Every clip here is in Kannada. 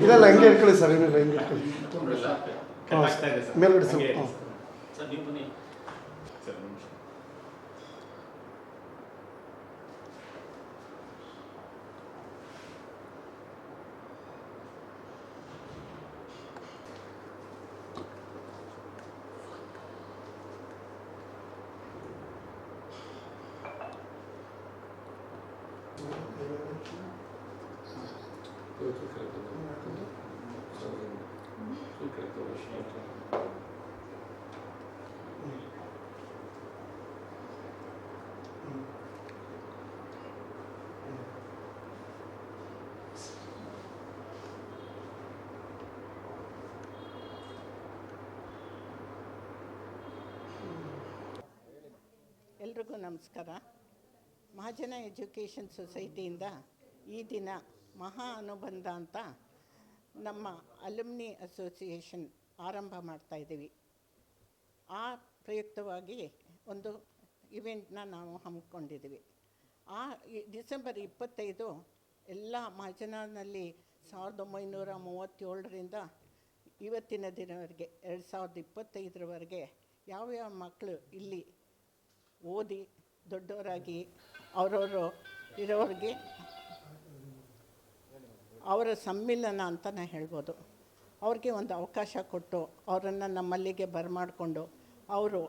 ಇಲ್ಲ ಇಲ್ಲ ಹಂಗೆ ಇಟ್ಕೊಳ್ಳಿ ಸರ್ ಏನಿಲ್ಲ ಹಿಂಗೆ ಇಟ್ಕೊಳ್ಳಿ ಹಾಂ ಆಗ್ತಾ ಇದೆ ಸರ್ ಮೇಲ್ಗಡೆ ಹಂಗೆ ಸ್ವಲ್ಪ ಇರಿ ಹಾಂ ಸರ್. ಸರ್ ಎಲ್ರಿಗೂ ನಮಸ್ಕಾರ. ಮಹಾಜನ ಎಜುಕೇಷನ್ ಸೊಸೈಟಿಯಿಂದ ಈ ದಿನ ಮಹಾ ಅನುಬಂಧ ಅಂತ ನಮ್ಮ ಅಲುಮ್ನಿ ಅಸೋಸಿಯೇಷನ್ ಆರಂಭ ಮಾಡ್ತಾ ಇದ್ದೀವಿ. ಆ ಪ್ರಯುಕ್ತವಾಗಿ ಒಂದು ಇವೆಂಟ್ನ ನಾವು ಹಮ್ಮಿಕೊಂಡಿದ್ದೀವಿ. ಆ ಡಿಸೆಂಬರ್ ಇಪ್ಪತ್ತೈದು ಎಲ್ಲ ಮಹಾಜನಲ್ಲಿ ಸಾವಿರದ ಒಂಬೈನೂರ ಮೂವತ್ತೇಳರಿಂದ ಇವತ್ತಿನ ದಿನವರೆಗೆ, ಎರಡು ಸಾವಿರದ ಇಪ್ಪತ್ತೈದರವರೆಗೆ ಯಾವ್ಯಾವ ಮಕ್ಕಳು ಇಲ್ಲಿ ಓದಿ ದೊಡ್ಡವರಾಗಿ, ಅವರವರು ಇರೋರಿಗೆ ಅವರ ಸಮ್ಮಿಲನ ಅಂತಲೇ ಹೇಳ್ಬೋದು. ಅವ್ರಿಗೆ ಒಂದು ಅವಕಾಶ ಕೊಟ್ಟು ಅವರನ್ನು ನಮ್ಮಲ್ಲಿಗೆ ಬರಮಾಡಿಕೊಂಡು ಅವರು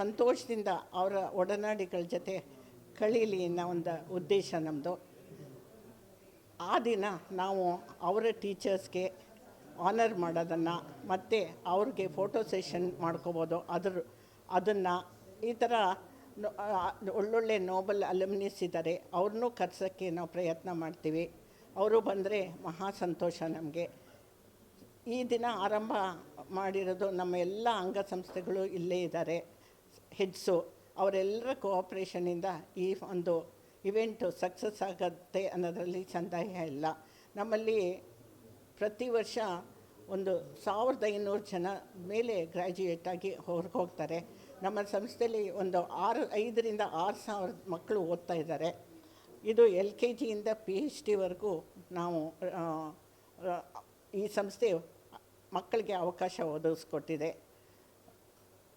ಸಂತೋಷದಿಂದ ಅವರ ಒಡನಾಡಿಗಳ ಜೊತೆ ಕಳೀಲಿ ಅನ್ನೋ ಒಂದು ಉದ್ದೇಶ ನಮ್ಮದು ಆ ದಿನ ನಾವು ಅವರ ಟೀಚರ್ಸ್ಗೆ ಆನರ್ ಮಾಡೋದನ್ನು ಮತ್ತು ಅವ್ರಿಗೆ ಫೋಟೋ ಸೆಷನ್ ಮಾಡ್ಕೋಬೋದು. ಅದ್ರ, ಅದನ್ನು ಈ ಥರ ಒಳ್ಳೊಳ್ಳೆ ನೋಬಲ್ ಅಲಮ್ನಿಸ್ ಇದ್ದಾರೆ ಅವ್ರನ್ನೂ ಕರ್ಸೋಕ್ಕೆ ನಾವು ಪ್ರಯತ್ನ ಮಾಡ್ತೀವಿ. ಅವರು ಬಂದರೆ ಮಹಾ ಸಂತೋಷ ನಮಗೆ. ಈ ದಿನ ಆರಂಭ ಮಾಡಿರೋದು ನಮ್ಮ ಎಲ್ಲ ಅಂಗಸಂಸ್ಥೆಗಳು ಇಲ್ಲೇ ಇದ್ದಾರೆ. ಹೆಡ್ಸು ಅವರೆಲ್ಲರ ಕೋಆಪ್ರೇಷನಿಂದ ಈ ಒಂದು ಇವೆಂಟು ಸಕ್ಸಸ್ ಆಗತ್ತೆ ಅನ್ನೋದರಲ್ಲಿ ಸಂದೇಹ ಇಲ್ಲ. ನಮ್ಮಲ್ಲಿ ಪ್ರತಿ ವರ್ಷ ಒಂದು ಸಾವಿರದ ಐನೂರು ಜನ ಮೇಲೆ ಗ್ರ್ಯಾಜುಯೇಟ್ ಆಗಿ ಹೊರಗೆ ಹೋಗ್ತಾರೆ. ನಮ್ಮ ಸಂಸ್ಥೆಯಲ್ಲಿ ಒಂದು ಆರು ಐದರಿಂದ ಆರು ಸಾವಿರ ಮಕ್ಕಳು ಓದ್ತಾ ಇದ್ದಾರೆ. ಇದು ಎಲ್ ಕೆ ಜಿಯಿಂದ ಪಿ ಎಚ್ ಡಿವರೆಗೂ ನಾವು ಈ ಸಂಸ್ಥೆ ಮಕ್ಕಳಿಗೆ ಅವಕಾಶ ಒದಗಿಸ್ಕೊಟ್ಟಿದೆ.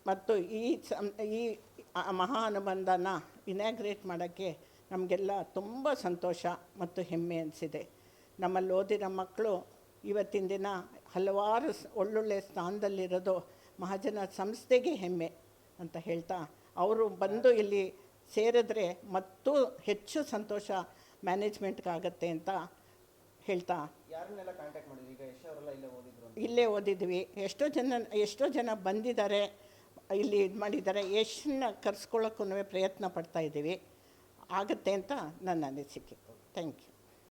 ಮತ್ತು ಈ ಸಂ, ಈ ಮಹಾ ಅನುಬಂಧನ ಇನಾಗ್ರೇಟ್ ಮಾಡೋಕ್ಕೆ ನಮಗೆಲ್ಲ ತುಂಬ ಸಂತೋಷ ಮತ್ತು ಹೆಮ್ಮೆ ಅನಿಸಿದೆ. ನಮ್ಮಲ್ಲಿ ಓದಿರೋ ಮಕ್ಕಳು ಇವತ್ತಿನ ದಿನ ಹಲವಾರು ಒಳ್ಳೊಳ್ಳೆ ಸ್ಥಾನದಲ್ಲಿರೋದು ಮಹಾಜನ ಸಂಸ್ಥೆಗೆ ಹೆಮ್ಮೆ ಅಂತ ಹೇಳ್ತಾ, ಅವರು ಬಂದು ಇಲ್ಲಿ ಸೇರಿದ್ರೆ ಮತ್ತೂ ಹೆಚ್ಚು ಸಂತೋಷ ಮ್ಯಾನೇಜ್ಮೆಂಟ್ಗಾಗತ್ತೆ ಅಂತ ಹೇಳ್ತಾ. ಯಾರನ್ನೆಲ್ಲ ಕಾಂಟ್ಯಾಕ್ಟ್ ಮಾಡಿದ್ರಿ? ಈಗ ಯಶ್ ಅವರೆಲ್ಲ ಇಲ್ಲೇ ಓದಿದ್ರು ಅಂತ. ಇಲ್ಲೇ ಓದಿದ್ವಿ. ಎಷ್ಟೋ ಜನ ಎಷ್ಟೋ ಜನ ಬಂದಿದ್ದಾರೆ ಇಲ್ಲಿ ಇದು ಮಾಡಿದ್ದಾರೆ. ಎಷ್ಟನ್ನ ಕರ್ಸ್ಕೊಳ್ಳೋಕ್ಕೂ ಪ್ರಯತ್ನ ಪಡ್ತಾ ಇದ್ದೀವಿ. ಆಗುತ್ತೆ ಅಂತ ನನ್ನ ಅನಿಸಿಕೆ. Thank you